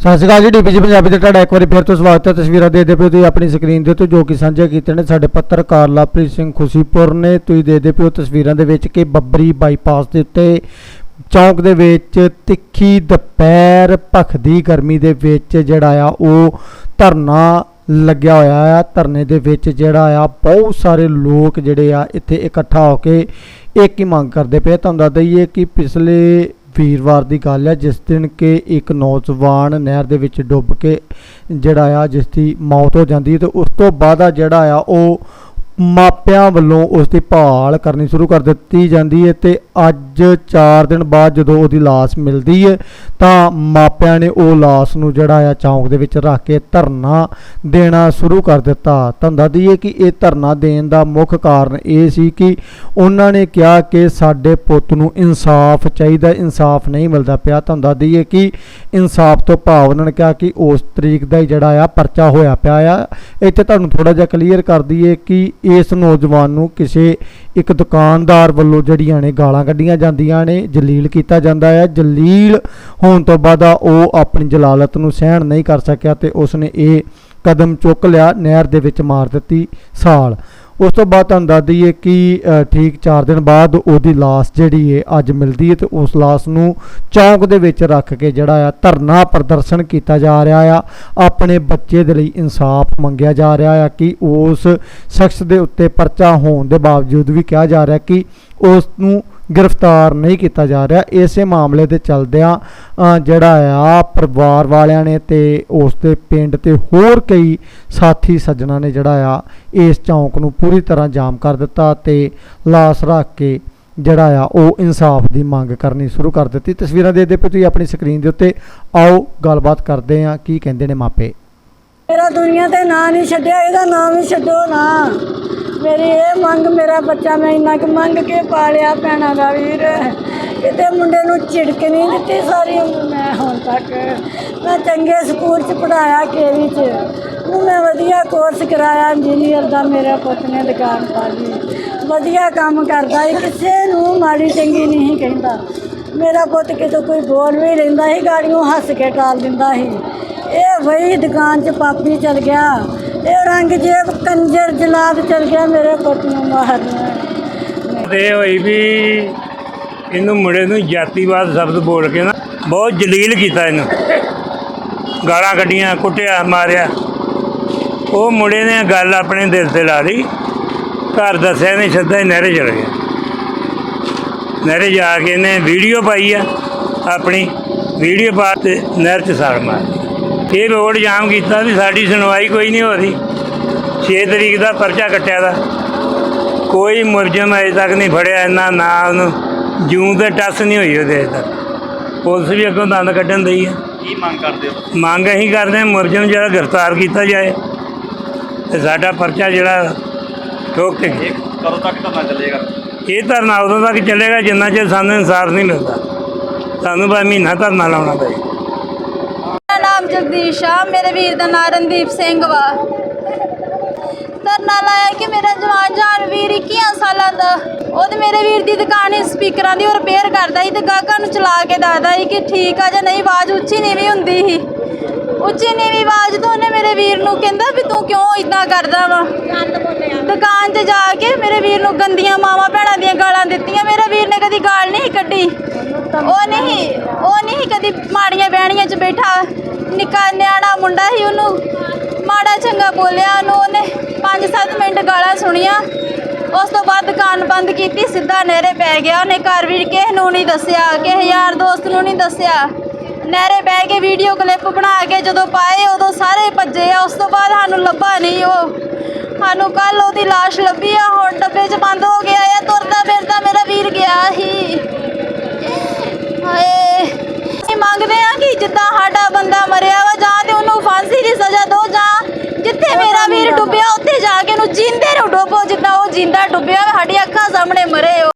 ਸਤਿ ਸ਼੍ਰੀ ਅਕਾਲ ਜੀ ਡੀਪੀਜੀ ਪੰਜਾਬੀ ਤੇ ਤੁਹਾਡਾ ਇੱਕ ਵਾਰੀ ਫਿਰ ਤੋਂ ਸਵਾਗਤ ਹੈ। ਤਸਵੀਰਾਂ ਦੇਖਦੇ ਪਿਓ ਤੁਸੀਂ ਆਪਣੀ ਸਕਰੀਨ ਦੇ ਉੱਤੇ ਜੋ ਕਿ ਸਾਂਝੇ ਕੀਤੇ ਨੇ ਸਾਡੇ ਪੱਤਰਕਾਰ ਲਵਪ੍ਰੀਤ ਸਿੰਘ ਖੁਸ਼ੀਪੁਰ ਨੇ, ਤੁਸੀਂ ਦੇਖਦੇ ਪਿਓ ਤਸਵੀਰਾਂ ਦੇ ਵਿੱਚ ਕਿ ਬੱਬਰੀ ਬਾਈਪਾਸ ਦੇ ਉੱਤੇ ਚੌਂਕ ਦੇ ਵਿੱਚ ਤਿੱਖੀ ਦੁਪਹਿਰ ਭਖਦੀ ਗਰਮੀ ਦੇ ਵਿੱਚ ਜਿਹੜਾ ਆ, ਉਹ ਧਰਨਾ ਲੱਗਿਆ ਹੋਇਆ ਆ। ਧਰਨੇ ਦੇ ਵਿੱਚ ਜਿਹੜਾ ਆ, ਬਹੁਤ ਸਾਰੇ ਲੋਕ ਜਿਹੜੇ ਆ, ਇੱਥੇ ਇਕੱਠਾ ਹੋ ਕੇ ਇੱਕ ਹੀ ਮੰਗ ਕਰਦੇ ਪਏ ਤੁਹਾਨੂੰ ਦੱਸ ਦਈਏ ਕਿ ਪਿਛਲੇ ਵੀਰਵਾਰ ਦੀ ਗੱਲ ਹੈ, ਜਿਸ ਦਿਨ ਕਿ ਇੱਕ ਨੌਜਵਾਨ ਨਹਿਰ ਦੇ ਵਿੱਚ ਡੁੱਬ ਕੇ ਜਿਹੜਾ ਆ ਜਿਸ ਦੀ ਮੌਤ ਹੋ ਜਾਂਦੀ ਹੈ ਤੇ ਉਸ ਤੋਂ ਬਾਅਦ ਆ ਜਿਹੜਾ ਆ, ਉਹ ਮਾਪਿਆਂ ਵੱਲੋਂ ਉਸ ਦੀ ਭਾਲ ਕਰਨੀ ਸ਼ੁਰੂ ਕਰ ਦਿੱਤੀ ਜਾਂਦੀ ਹੈ ਤੇ ਅੱਜ 4 ਦਿਨ ਬਾਅਦ ਜਦੋਂ ਉਹਦੀ ਲਾਸ਼ ਮਿਲਦੀ ਹੈ, ਤਾਂ ਮਾਪਿਆਂ ਨੇ ਉਹ ਲਾਸ਼ ਨੂੰ ਜਿਹੜਾ ਆ ਚੌਂਕ ਦੇ ਵਿੱਚ ਰੱਖ ਕੇ ਧਰਨਾ ਦੇਣਾ ਸ਼ੁਰੂ ਕਰ ਦਿੱਤਾ। ਤੁਹਾਨੂੰ ਦੱਸ ਦਈਏ ਕਿ ਇਹ ਧਰਨਾ ਦੇਣ ਦਾ ਮੁੱਖ ਕਾਰਨ ਇਹ ਸੀ ਕਿ ਉਹਨਾਂ ਨੇ ਕਿਹਾ ਕਿ ਸਾਡੇ ਪੁੱਤ ਨੂੰ ਇਨਸਾਫ ਚਾਹੀਦਾ, ਇਨਸਾਫ ਨਹੀਂ ਮਿਲਦਾ ਪਿਆ। ਤੁਹਾਨੂੰ ਦੱਸ ਦਈਏ ਕਿ ਇਨਸਾਫ ਤੋਂ ਭਾਵ ਉਹਨਾਂ ਨੇ ਕਿਹਾ ਕਿ ਉਸ ਤਰੀਕ ਦਾ ਹੀ ਜਿਹੜਾ ਆ ਪਰਚਾ ਹੋਇਆ ਪਿਆ ਆ। ਇੱਥੇ ਤੁਹਾਨੂੰ ਥੋੜਾ ਜਿਹਾ ਕਲੀਅਰ ਕਰ ਦਈਏ ਕਿ ਇਸ ਨੌਜਵਾਨ ਨੂੰ ਕਿਸੇ ਇੱਕ ਦੁਕਾਨਦਾਰ ਵੱਲੋਂ ਜਿਹੜੀਆਂ ਨੇ ਗਾਲਾਂ ਕੱਢੀਆਂ ਜਾਂਦੀਆਂ ਨੇ, ਜਲੀਲ ਕੀਤਾ ਜਾਂਦਾ ਹੈ। ਜਲੀਲ ਹੋਣ ਤੋਂ ਬਾਅਦ ਉਹ ਆਪਣੀ ਜਲਾਲਤ ਨੂੰ ਸਹਿਣ ਨਹੀਂ ਕਰ ਸਕਿਆ ਤੇ ਉਸਨੇ ਇਹ ਕਦਮ ਚੁੱਕ ਲਿਆ, ਨਹਿਰ ਦੇ ਵਿੱਚ ਮਾਰ ਦਿੱਤੀ ਸਾਲ। ਉਸ ਤੋਂ ਬਾਅਦ ਤੁਹਾਨੂੰ ਦੱਸ ਦਈਏ ਕਿ ਠੀਕ 4 ਦਿਨ ਬਾਅਦ ਉਹਦੀ ਲਾਸ਼ ਜਿਹੜੀ ਹੈ ਅੱਜ ਮਿਲਦੀ ਹੈ ਤੇ ਉਸ ਲਾਸ਼ ਨੂੰ ਚੌਂਕ ਦੇ ਵਿੱਚ ਰੱਖ ਕੇ ਜਿਹੜਾ ਆ ਧਰਨਾ ਪ੍ਰਦਰਸ਼ਨ ਕੀਤਾ ਜਾ ਰਿਹਾ ਆ। ਆਪਣੇ ਬੱਚੇ ਦੇ ਲਈ ਇਨਸਾਫ ਮੰਗਿਆ ਜਾ ਰਿਹਾ ਆ ਕਿ ਉਸ ਸ਼ਖਸ ਦੇ ਉੱਤੇ ਪਰਚਾ ਹੋਣ ਦੇ ਬਾਵਜੂਦ ਵੀ ਕਿਹਾ ਜਾ ਰਿਹਾ ਕਿ ਉਸ ਨੂੰ ਗ੍ਰਿਫਤਾਰ ਨਹੀਂ ਕੀਤਾ ਜਾ ਰਿਹਾ। ਇਸੇ ਮਾਮਲੇ ਦੇ ਚਲਦਿਆਂ ਜਿਹੜਾ ਆ, ਪਰਿਵਾਰ ਵਾਲਿਆਂ ਨੇ ਤੇ ਉਸ ਦੇ ਪਿੰਡ ਤੇ ਹੋਰ ਕਈ ਸਾਥੀ ਸੱਜਣਾ ਨੇ ਜਿਹੜਾ ਆ, ਇਸ ਚੌਂਕ ਨੂੰ ਪੂਰੀ ਤਰ੍ਹਾਂ ਜਾਮ ਕਰ ਦਿੱਤਾ ਤੇ ਲਾਸ਼ ਰੱਖ ਕੇ ਜਿਹੜਾ ਆ, ਉਹ ਇਨਸਾਫ ਦੀ ਮੰਗ ਕਰਨੀ ਸ਼ੁਰੂ ਕਰ ਦਿੱਤੀ। ਤਸਵੀਰਾਂ ਦੇ ਦੇ ਤੁਸੀਂ ਆਪਣੀ ਸਕਰੀਨ ਦੇ ਉੱਤੇ। ਆਓ, ਗੱਲਬਾਤ ਕਰਦੇ ਆ ਕੀ ਕਹਿੰਦੇ ਨੇ ਮਾਪੇ? ਮੇਰਾ ਦੁਨੀਆ ਤੇ ਨਾਂ ਨਹੀਂ ਛੱਡਿਆ, ਇਹਦਾ ਨਾਮ ਹੀ ਛੱਡੋ ਨਾ। ਮੇਰੀ ਇਹ ਮੰਗ ਮੇਰਾ ਬੱਚਾ ਮੈਂ ਇੰਨਾ ਕੁ ਮੰਗ ਕੇ ਪਾਲਿਆ ਭੈਣਾਂ ਦਾ ਵੀਰ। ਕਿਤੇ ਮੁੰਡੇ ਨੂੰ ਝਿੜਕ ਨਹੀਂ ਦਿੱਤੀ ਸਾਰੀ ਉਮਰ ਮੈਂ ਹੁਣ ਤੱਕ। ਮੈਂ ਚੰਗੇ ਸਕੂਲ 'ਚ ਪੜਾਇਆ ਕੇਵੀ 'ਚ। ਨੂੰ ਮੈਂ ਵਧੀਆ ਕੋਰਸ ਕਰਾਇਆ ਇੰਜੀਨੀਅਰ ਦਾ ਮੇਰਾ ਪੁੱਤ ਨੇ ਦੁਕਾਨ ਪਾ ਵਧੀਆ ਕੰਮ ਕਰਦਾ ਸੀ, ਕਿਸੇ ਨੂੰ ਮਾੜੀ ਚੰਗੀ ਨਹੀਂ ਕਹਿੰਦਾ। ਮੇਰਾ ਪੁੱਤ ਕਿਤੇ ਕੋਈ ਬੋਲ ਵੀ ਲੈਂਦਾ ਸੀ, ਗਾੜੀਆਂ ਹੱਸ ਕੇ ਟਾਲ ਦਿੰਦਾ ਸੀ। ਇਹ ਵਹੀ ਦੁਕਾਨ 'ਚ ਪਾਪੀ ਚਲ ਗਿਆ। ਇਹ ਰੰਗ ਜੇਬ ਕੰਜਰ ਜਲਾਦ ਚਲ ਗਿਆ ਮੇਰੇ ਪੁੱਤ ਨੂੰ ਮਾਰਨਾ ਤੇ ਹੋਈ ਵੀ ਇਹਨੂੰ ਮੁੰਡੇ ਨੂੰ ਜਾਤੀਵਾਦ ਸ਼ਬਦ ਬੋਲ ਕੇ ਨਾ ਬਹੁਤ ਜਲੀਲ ਕੀਤਾ ਇਹਨੂੰ। ਗਾਲਾਂ ਕੱਢੀਆਂ, ਕੁੱਟਿਆ, ਮਾਰਿਆ। ਉਹ ਮੁੰਡੇ ਨੇ ਗੱਲ ਆਪਣੇ ਦਿਲ ਤੇ ਲਾ ਲਈ। ਘਰ ਦੱਸਿਆ ਨਹੀਂ ਸਿੱਧਾ ਹੀ ਨਹਿਰੇ ਚਲ ਗਿਆ। ਨਹਿਰੇ ਜਾ ਕੇ ਇਹਨੇ ਵੀਡੀਓ ਪਾਈ ਆ ਆਪਣੀ। ਵੀਡੀਓ ਪਾ ਤੇ ਨਹਿਰ 'ਚ ਸਾੜ ਮਾਰ। ਇਹ ਰੋਡ ਜਾਮ ਕੀਤਾ ਵੀ ਸਾਡੀ ਸੁਣਵਾਈ ਕੋਈ ਨਹੀਂ ਹੋ ਰਹੀ। 6 ਤਰੀਕ ਦਾ ਪਰਚਾ ਕੱਟਿਆ ਦਾ। ਕੋਈ ਮੁਲਜ਼ਮ ਅਜੇ ਤੱਕ ਨਹੀਂ ਫੜਿਆ ਇੰਨਾ ਨਾ ਉਹਨੂੰ ਜੂੰ ਤੇ ਟੱਸ ਨਹੀਂ ਹੋਈ ਉਹਦੇ ਅਜੇ ਤੱਕ। ਪੁਲਿਸ ਵੀ ਅੱਗੋਂ ਦੰਦ ਕੱਢਣ ਦਈ ਹੈ ਕੀ ਮੰਗ ਕਰਦੇ ਹੋ? ਮੰਗ ਅਸੀਂ ਕਰਦੇ ਹਾਂ ਮੁਲਜ਼ਮ ਜਿਹੜਾ ਗ੍ਰਿਫਤਾਰ ਕੀਤਾ ਜਾਏ ਤੇ ਸਾਡਾ ਪਰਚਾ ਜਿਹੜਾ ਠੋਕ ਕੇ ਇਹ ਕਦੋਂ ਤੱਕ ਧਰਨਾ ਚੱਲੇਗਾ? ਇਹ ਧਰਨਾ ਉਦੋਂ ਤੱਕ ਚੱਲੇਗਾ ਜਿੰਨਾ ਚਿਰ ਸਾਨੂੰ ਇਨਸਾਫ ਨਹੀਂ ਮਿਲਦਾ। ਸਾਨੂੰ ਬਾ ਮਹੀਨਾ ਧਰਨਾ ਲਾਉਣਾ ਨਾਮ ਜਗਦੀਸ਼ ਆ ਮੇਰੇ ਵੀਰ ਦਾ ਨਾਮ ਰਣਦੀਪ ਸਿੰਘ ਵਾ। ਧਰਨਾ ਲਾਇਆ ਕਿ ਮੇਰਾ ਜਵਾਨ ਜਾਨ ਵੀਰ 21 ਸਾਲਾਂ ਦਾ ਉਹਦੇ ਮੇਰੇ ਵੀਰ ਦੀ ਦੁਕਾਨ ਹੀ ਸਪੀਕਰਾਂ ਦੀ ਉਹ ਰਿਪੇਅਰ ਕਰਦਾ ਸੀ ਤੇ ਗਾਹਕਾਂ ਨੂੰ ਚਲਾ ਕੇ ਦੱਸਦਾ ਸੀ ਕਿ ਠੀਕ ਆ ਜਾਂ ਨਹੀਂ, ਆਵਾਜ਼ ਉੱਚੀ ਨੀਵੀਂ ਹੁੰਦੀ ਸੀ। ਉੱਚੀ ਨੀਵੀਂ ਆਵਾਜ਼ ਤੋਂ ਉਹਨੇ ਮੇਰੇ ਵੀਰ ਨੂੰ ਕਹਿੰਦਾ ਵੀ ਤੂੰ ਕਿਉਂ ਇਦਾਂ ਕਰਦਾ ਵਾ? ਦੁਕਾਨ 'ਚ ਜਾ ਕੇ ਮੇਰੇ ਵੀਰ ਨੂੰ ਗੰਦੀਆਂ ਮਾਵਾਂ ਭੈਣਾਂ ਦੀਆਂ ਗਾਲਾਂ ਦਿੱਤੀਆਂ। ਮੇਰੇ ਵੀਰ ਨੇ ਕਦੀ ਗਾਲ ਨਹੀਂ ਕੱਢੀ। ਉਹ ਨਹੀਂ ਉਹ ਨਹੀਂ ਕਦੀ ਮਾੜੀਆਂ ਬਹਿਣੀਆਂ 'ਚ ਬੈਠਾ। ਨਿੱਕਾ ਨਿਆਣਾ ਮੁੰਡਾ ਸੀ ਉਹਨੂੰ, ਮਾੜਾ ਚੰਗਾ ਬੋਲਿਆ ਉਹਨੂੰ, ਉਹਨੇ 5-7 ਮਿੰਟ ਗਾਲਾਂ ਸੁਣੀਆਂ। ਉਸ ਤੋਂ ਬਾਅਦ ਦੁਕਾਨ ਬੰਦ ਕੀਤੀ, ਸਿੱਧਾ ਨਹਿਰੇ ਪੈ ਗਿਆ। ਉਹਨੇ ਘਰ ਵੀ ਕਿਸੇ ਨੂੰ ਨਹੀਂ ਦੱਸਿਆ, ਕਿਸੇ ਯਾਰ ਦੋਸਤ ਨੂੰ ਨਹੀਂ ਦੱਸਿਆ। ਨਹਿਰੇ ਬਹਿ ਕੇ ਵੀਡੀਓ ਕਲਿੱਪ ਬਣਾ ਕੇ ਜਦੋਂ ਪਾਏ, ਉਦੋਂ ਸਾਰੇ ਭੱਜੇ ਆ। ਉਸ ਤੋਂ ਬਾਅਦ ਸਾਨੂੰ ਲੱਭਾ ਨਹੀਂ ਉਹ। ਸਾਨੂੰ ਕੱਲ ਉਹਦੀ ਲਾਸ਼ ਲੱਭੀ ਆ, ਹੁਣ ਡੁੱਬਿਆ, ਉੱਥੇ ਜਾ ਕੇ ਉਹਨੂੰ ਜਿੰਦੇ ਨੂੰ ਡੋਬੋ, ਜਿੱਦਾਂ ਉਹ ਜਿੰਦਾ ਡੁੱਬਿਆ ਸਾਡੀ ਅੱਖਾਂ ਸਾਹਮਣੇ ਮਰੇ ਉਹ।